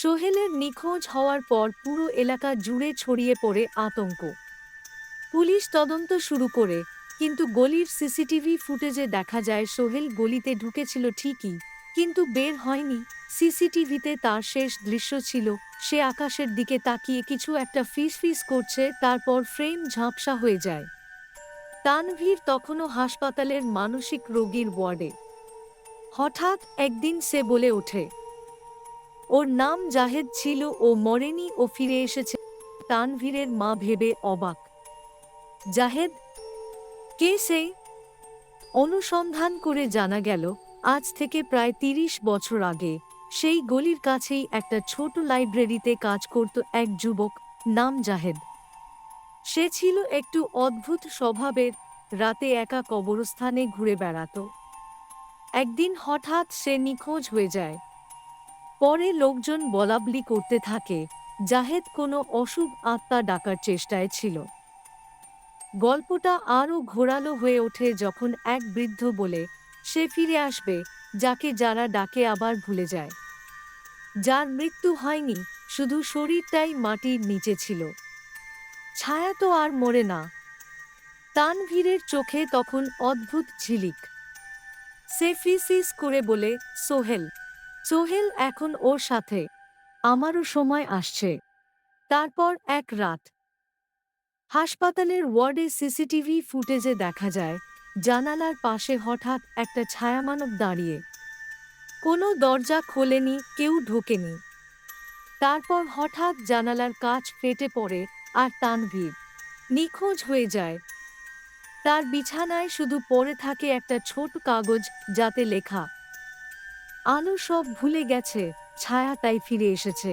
সোহেলের নিখোঁজ হওয়ার পর পুরো এলাকা জুড়ে ছড়িয়ে পড়ে আতঙ্ক। পুলিশ তদন্ত শুরু করে, কিন্তু গলির সিসিটিভি ফুটেজে দেখা যায় সোহেল গলিতে ঢুকেছিল ঠিকই, কিন্তু বের হয়নি। সিসিটিভিতে তার শেষ দৃশ্য ছিল, সে আকাশের দিকে তাকিয়ে কিছু একটা ফিস ফিস করছে, তারপর ফ্রেম ঝাপসা হয়ে যায়। তানভীর তখনও হাসপাতালের মানসিক রোগীর ওয়ার্ডে। হঠাৎ একদিন সে বলে ওঠে ওর নাম জাহেদ ছিল ও মরেনি ও ফিরে এসেছে। তানভীরের মা ভেবে অবাক। জাহেদ, কে সে অনুসন্ধান করে জানা গেল, আজ থেকে প্রায় তিরিশ বছর আগে, সেই গলির কাছেই একটা ছোট লাইব্রেরিতে কাজ করত এক যুবক নাম জাহেদ। সে ছিল একটু অদ্ভুত স্বভাবের, রাতে একা কবরস্থানে ঘুরে বেড়াতো। একদিন হঠাৎ সে নিখোঁজ হয়ে যায়। পরে লোকজন বলাবলি করতে থাকে, জাহেদ কোনো অশুভ আত্মা ডাকার চেষ্টায় ছিল। গল্পটা আরও ঘোরালো হয়ে ওঠে যখন এক বৃদ্ধ বলে, সে ফিরে আসবে, যাকে যারা ডাকে আবার ভুলে যায়। যার মৃত্যু হয়নি, শুধু শরীরটাই মাটির নিচে ছিল। ছায়া তো আর মরে না। তানভীরের চোখে তখন অদ্ভুত ঝিলিক। সেফিসিস করে বলে, সোহেল সোহেল এখন ওর সাথে। আমারও সময় আসছে। তারপর এক রাত। হাসপাতালের ওয়ার্ডে সিসিটিভি ফুটেজে দেখা যায়, জানালার পাশে হঠাৎ একটা ছায়ামানব দাঁড়িয়ে। কোনো দরজা খোলেনি, কেউ ঢোকেনি। তারপর হঠাৎ জানালার কাচ ফেটে পড়ে আর তানভীর। নিখোঁজ হয়ে যায়। তার বিছানায় শুধু পড়ে থাকে একটা ছোট কাগজ, যাতে লেখা। আলো সব ভুলে গেছে ছায়া তাই ফিরে এসেছে।